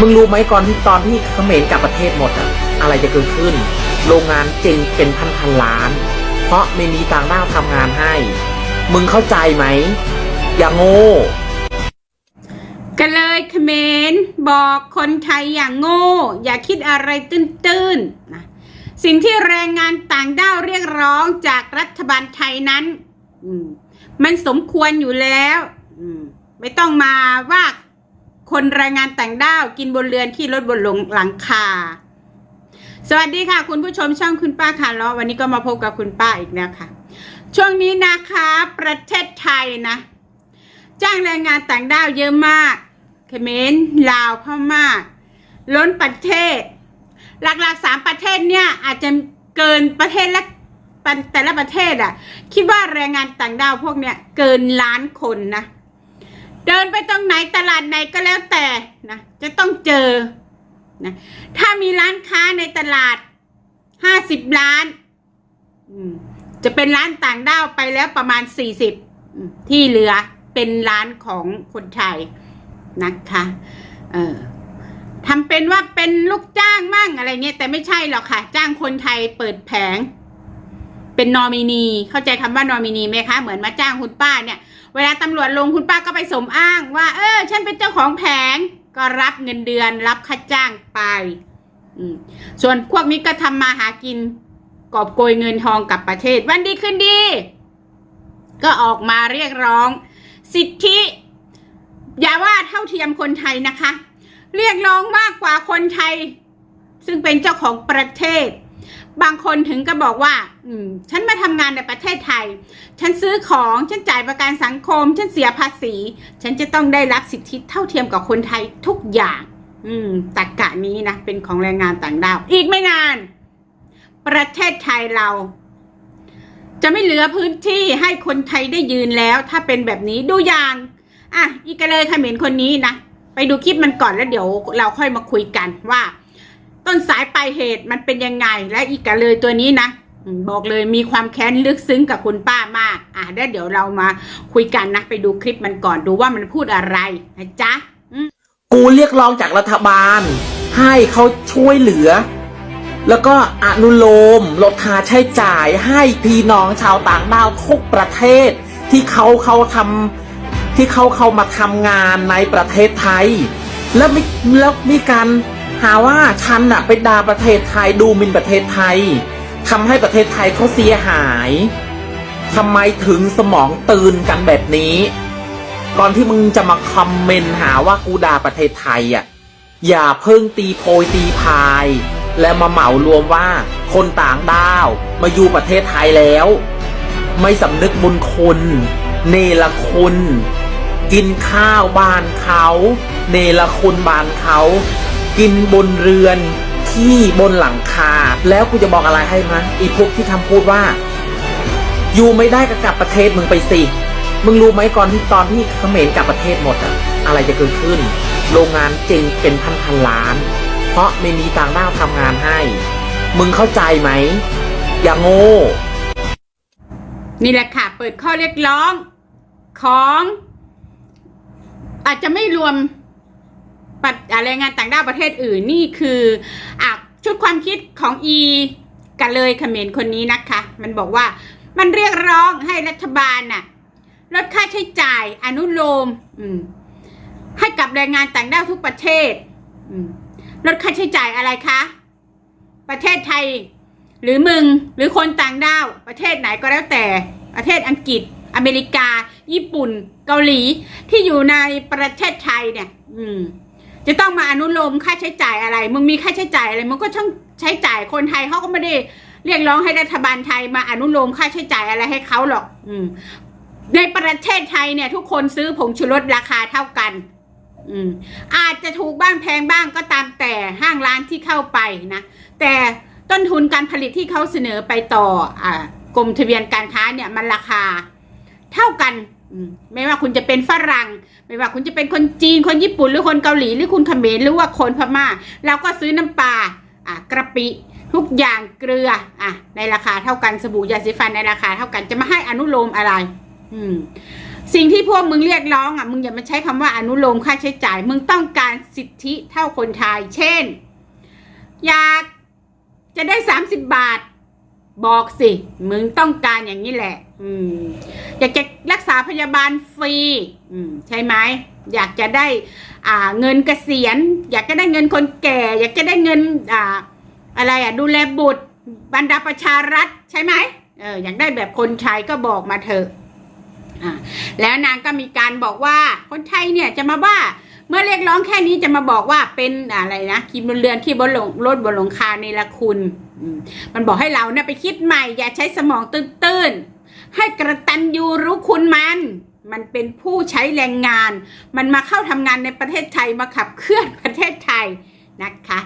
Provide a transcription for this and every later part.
มึงรู้ไหมก่อนที่ตอนที่เขมรกลับประเทศหมดอะอะไรจะเกิดขึ้น โรงงานเจงเป็นพันพันๆล้าน เพราะไม่มีต่างด้าวทำงานให้ มึงเข้าใจไหม อย่าโง่ก็เลยเขมรบอกคนไทยอย่างโง่ อย่าคิดอะไรตื้นๆนะสิ่งที่แรงงานต่างด้าวเรียกร้องจากรัฐบาลไทยนั้นมมันสมควรอยู่แล้วมไม่ต้องมาว่า คนแรงงานต่างด้าวกินบนเรือนที่รถบนหลงหลังคา สวัสดีค่ะ คุณผู้ชมช่องคุณป้าคาร์ลอวันนี้ก็มาพบกับคุณป้าอีกแล้วค่ะ ช่วงนี้นะคะ ประเทศไทยนะ จ้างแรงงานต่างด้าวเยอะมากเขมรลาวพม่าล้นประเทศ หลักๆสามประเทศเนี่ยอาจจะเกินประเทศละแต่ละประเทศอะ คิดว่าแรงงานต่างด้าวพวกเนี้ยเกินล้านคนนะ เดินไปตรงไหนตลาดไหนก็แล้วแต่นะจะต้องเจอนะถ้ามีร้านค้าในตลาดห้าสิบล้านจะเป็นร้านต่างด้าวไปแล้วประมาณสี่สิบที่เหลือเป็นร้านของคนไทยนะคะเออทำเป็นว่าเป็นลูกจ้างมั่งอะไรเงี้ยแต่ไม่ใช่หรอกค่ะ จ้างคนไทยเปิดแผง เป็นนอมินีเข้าใจคำว่านอมินีไหมคะ เหมือนมาจ้างคุณป้าเนี่ย เวลาตำรวจลงคุณป้าก็ไปสมอ้างว่า เออ ฉันเป็นเจ้าของแผงก็รับเงินเดือนรับค่าจ้างไปส่วนพวกนี้ก็ทำมาหากินกอบโกยเงินทองกับประเทศ วันดีขึ้นดี ก็ออกมาเรียกร้อง สิทธิ อย่าว่าเท่าเทียมคนไทยนะคะ เรียกร้องมากกว่าคนไทย ซึ่งเป็นเจ้าของประเทศ บางคนถึงก็บอกว่า ฉันมาทำงานในประเทศไทย ฉันซื้อของ ฉันจ่ายประกันสังคม ฉันเสียภาษี ฉันจะต้องได้รับสิทธิเท่าเทียมกับคนไทยทุกอย่าง อืมตรกกะนี้นะ เป็นของแรงงานต่างด้าว อีกไม่นาน ประเทศไทยเรา จะไม่เหลือพื้นที่ให้คนไทยได้ยืนแล้ว ถ้าเป็นแบบนี้ดูอย่าง อะ อีกเลยเขมรคนนี้นะ ไปดูคลิปมันก่อนแล้วเดี๋ยวเราค่อยมาคุยกันว่า ต้นสายปลายเหตุมันเป็นยังไง และอีกเลยตัวนี้นะ บอกเลยมีความแค้นลึกซึ้งกับคุณป้ามาก อะแล้เดี๋ยวเรามาคุยกันนะ ไปดูคลิปมันก่อนดูว่ามันพูดอะไรนะจ๊ะกูเรียกร้องจากรัฐบาล ให้เขาช่วยเหลือ แล้วก็อนุโลมลดค่าใช้จ่ายให้พี่น้องชาวต่างด้าวทุกประเทศ ที่เขาเขาทำที่เขาเขามาทำงานในประเทศไทย แล้วมีแล้วมีการหาว่าฉันอะไปด่าประเทศไทยดูหมินประเทศไทย ทำให้ประเทศไทยเขาเสียหายทำไมถึงสมองตื่นกันแบบนี้ ก่อนที่มึงจะมาคอมเมนต์หาว่ากูด่าประเทศไทยอะ อย่าเพิ่งตีโพยตีพาย และมาเหมารวมว่าคนต่างด้าวมาอยู่ประเทศไทยแล้ว ไม่สำนึกบุญคุณ เนรคุณ กินข้าวบ้านเขา เนรคุณบ้านเขา กินบนเรือน ที่บนหลังคา แล้วกูจะบอกอะไรให้มะอีพวกที่ทำพูดว่า อยู่ไม่ได้ก็กลับประเทศมึงไปสิมึงรู้ไหมก่อนที่ตอนที่เขมรกลับประเทศหมดอะอะไรจะเกิดขึ้น โรงงานเจงเป็นพันพันล้าน เพราะไม่มีต่างด้าวทำงานให้ มึงเข้าใจไหม อย่าโง่ นี่แหละค่ะ เปิดข้อเรียกร้องของ อาจจะไม่รวม แรงงานต่างด้าวประเทศอื่นนี่คืออะชุดความคิดของอีกันเลยเขมรคนนี้นะคะ มันบอกว่ามันเรียกร้องให้รัฐบาลน่ะลดค่าใช้จ่ายอนุโลมอืมให้กับแรงงานต่างด้าวทุกประเทศอืมลดค่าใช้จ่ายอะไรคะ ประเทศไทย หรือมึงหรือคนต่างด้าว ประเทศไหนก็แล้วแต่ ประเทศอังกฤษ อเมริกา ญี่ปุ่น เกาหลีที่อยู่ในประเทศไทยเนี่ย อืม จะต้องมาอนุโลมค่าใช้จ่ายอะไร มึงมีค่าใช้จ่ายอะไร มึงก็ต้องใช้จ่ายคนไทยเขาก็ไม่ได้เรียกร้องให้รัฐบาลไทยมาอนุโลมค่าใช้จ่ายอะไรให้เขาหรอก อืม ในประเทศไทยเนี่ย ทุกคนซื้อผงชูรสราคาเท่ากัน อืม อาจจะถูกบ้างแพงบ้างก็ตามแต่ห้างร้านที่เข้าไปนะ แต่ต้นทุนการผลิตที่เขาเสนอไปต่อ อ่ากรมทะเบียนการค้าเนี่ยมันราคา เท่ากัน ไม่ว่าคุณจะเป็นฝรั่ง ไม่ว่าคุณจะเป็นคนจีนคนญี่ปุ่นหรือคนเกาหลีหรือคุณเขมรหรือว่าคนพม่า เราก็ซื้อน้ำปลาอะกระปิทุกอย่างเกลืออะในราคาเท่ากันสบู่ยาสีฟันในราคาเท่ากันจะมาให้อนุโลมอะไร อืมสิ่งที่พวกมึงเรียกร้องอะมึงอย่ามาใช้คำว่าอนุโลมค่าใช้จ่าย มึงต้องการสิทธิเท่าคนไทย เช่น อยากจะได้สามสิบบาท บอกสิ มึงต้องการอย่างนี้แหละ อืม อยากจะรักษาพยาบาลฟรี อืม ใช่ไหม อยากจะได้ อ่า เงินเกษียณ อยากจะได้เงินคนแก่ อยากจะได้เงิน อ่า อะไรอะ ดูแลบุตร บรรดาประชารัฐ ใช่ไหม เออ อยากได้แบบคนไทยก็บอกมาเถอะ อ่า แล้วนางก็มีการบอกว่า คนไทยเนี่ยจะมาว่า เมื่อเรียกร้องแค่นี้จะมาบอกว่าเป็นอะไรนะคีบนเรือนที่บนหลงรถบนหลงคาในละคุณ มันบอกให้เราเนี่ยไปคิดใหม่ อย่าใช้สมองตื้นๆ ให้กระตันยูรู้คุณมัน มันเป็นผู้ใช้แรงงาน มันมาเข้าทำงานในประเทศไทยมาขับเคลื่อนประเทศไทยนะคะ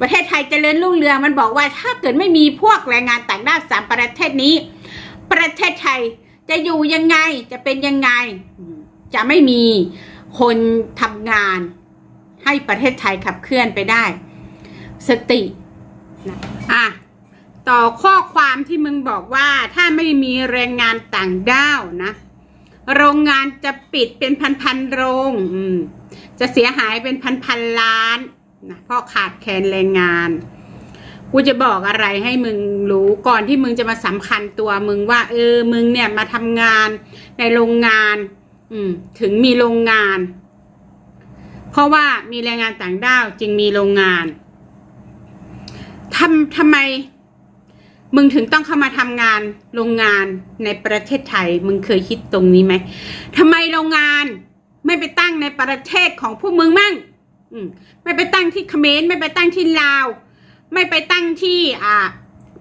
ประเทศไทยเจริญรุ่งเรืองมันบอกว่าถ้าเกิดไม่มีพวกแรงงานต่างด้าวสามประเทศนี้ ประเทศไทยจะอยู่ยังไงจะเป็นยังไงจะไม่มี คนทำงานให้ประเทศไทยขับเคลื่อนไปได้ สตินะอะต่อข้อความที่มึงบอกว่าถ้าไม่มีแรงงานต่างด้าวนะ โรงงานจะปิดเป็นพันๆโรงจะเสียหายเป็นพันๆล้านนะเพราะขาดแคลนแรงงาน กูจะบอกอะไรให้มึงรู้ก่อนที่มึงจะมาสำคัญตัวมึงว่า เออมึงเนี่ยมาทำงานในโรงงาน อืม ถึงมีโรงงาน เพราะว่ามีแรงงานต่างด้าวจึงมีโรงงานทำทำไม มึงถึงต้องเข้ามาทำงานโรงงานในประเทศไทย มึงเคยคิดตรงนี้ไหมทำไมโรงงานไม่ไปตั้งในประเทศของพวกมึงมั่งมไม่ไปตั้งที่เขมรไม่ไปตั้งที่ลาว ไม่ไปตั้งที่อ่า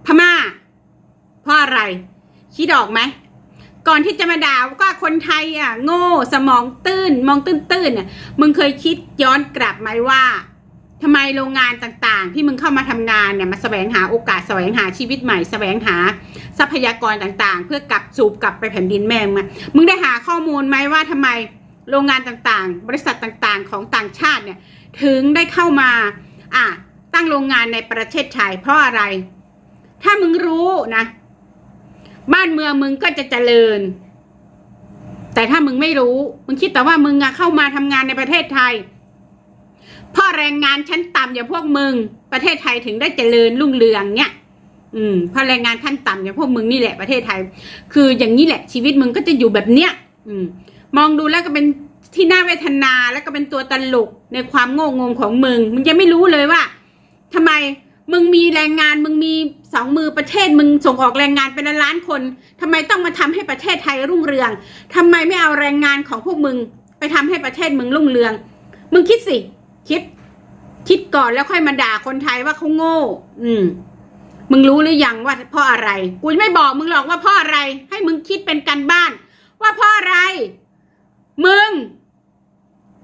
พม่า เพราะอะไร คิดออกไหม ก่อนที่จะมาด่าก็คนไทยอะ โง่สมองตื้น มองตื้นๆเนี่ยมึงเคยคิดย้อนกลับไหมว่าทำไมโรงงานต่างๆ ที่มึงเข้ามาทำงานเนี่ยมาแสวงหาโอกาสแสวงหาชีวิตใหม่แสวงหาทรัพยากรต่างๆ เพื่อกลับสูบกลับไปแผ่นดินแม่มึงอะมึงได้หาข้อมูลไหมว่าทำไมโรงงานต่างๆ บริษัทต่างๆ ของต่างชาติเนี่ย ถึงได้เข้ามา อะตั้งโรงงานในประเทศไทยเพราะอะไร ถ้ามึงรู้นะ บ้านเมืองมึงก็จะเจริญ แต่ถ้ามึงไม่รู้ มึงคิดแต่ว่ามึงอะเข้ามาทำงานในประเทศไทยพ่อแรงงานชั้นต่ำอย่างพวกมึง ประเทศไทยถึงได้เจริญรุ่งเรืองเนี่ยอืมพราะแรงงานขั้นต่ำอย่างพวกมึงนี่แหละประเทศไทย คืออย่างนี้แหละชีวิตมึงก็จะอยู่แบบเนี้ยอืม มองดูแล้วก็เป็นที่น่าเวทนาแล้วก็เป็นตัวตลกในความโง่งงของมึง มึงยังไม่รู้เลยว่าทำไม มึงมีแรงงานมึงมีสองมือประเทศมึงส่งออกแรงงานเป็นล้านคนทำไมต้องมาทำให้ประเทศไทยรุ่งเรืองทำไมไม่เอาแรงงานของพวกมึง ไปทำให้ประเทศมึงรุ่งเรือง มึงคิดสิ คิด คิดก่อนแล้วค่อยมาด่าคนไทยว่าเขาโง่ อืม มึงรู้หรือยังว่าเพราะอะไร กูไม่บอกมึงหรอกว่าเพราะอะไร ให้มึงคิดเป็นกันบ้าน ว่าเพราะอะไร มึง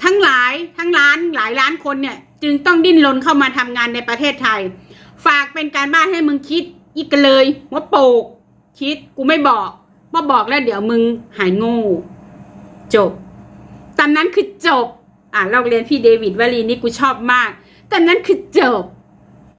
ทั้งหลายทั้งล้านหลายล้านคนเนี่ย จึงต้องดิ้นรนเข้ามาทำงานในประเทศไทย ฝากเป็นการบ้านให้มึงคิดอีกเลย ว่าโปก คิดกูไม่บอกว่าบอกแล้วเดี๋ยวมึงหายโง่จบตามนั้นคือจบ อ่าลอกเรียนพี่เดวิดวลีนี่กูชอบมากตามนั้นคือจบ